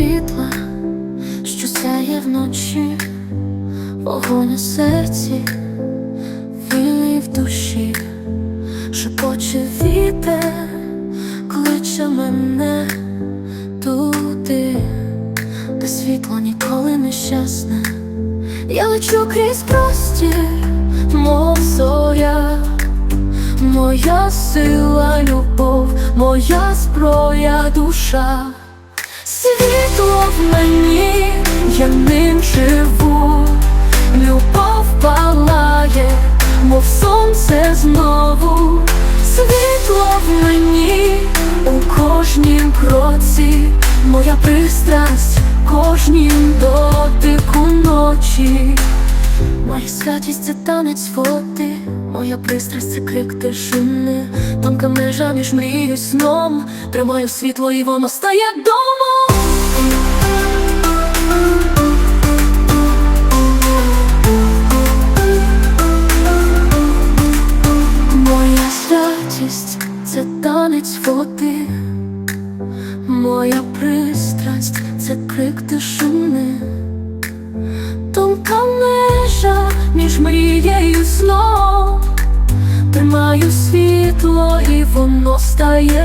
світла, що сяє вночі, вогонь у серці, вільний в душі, шепоче вітер, кличе мене туди, де світло ніколи не щасне. Я лечу крізь простір, мов зоря, моя сила, любов, моя зброя, душа, світло в мені, я ним живу, любов палає, мов сонце знову, світло в мені у кожнім кроці, моя пристрасть, кожнім дотику ночі. Моя святість це танець води, моя пристрасть це крик тишини, тонка межа між мрією і сном, тримаю світло і воно стає домом. Моя святість це танець води, моя пристрасть це крик тишини. Тримаю світло і воно стає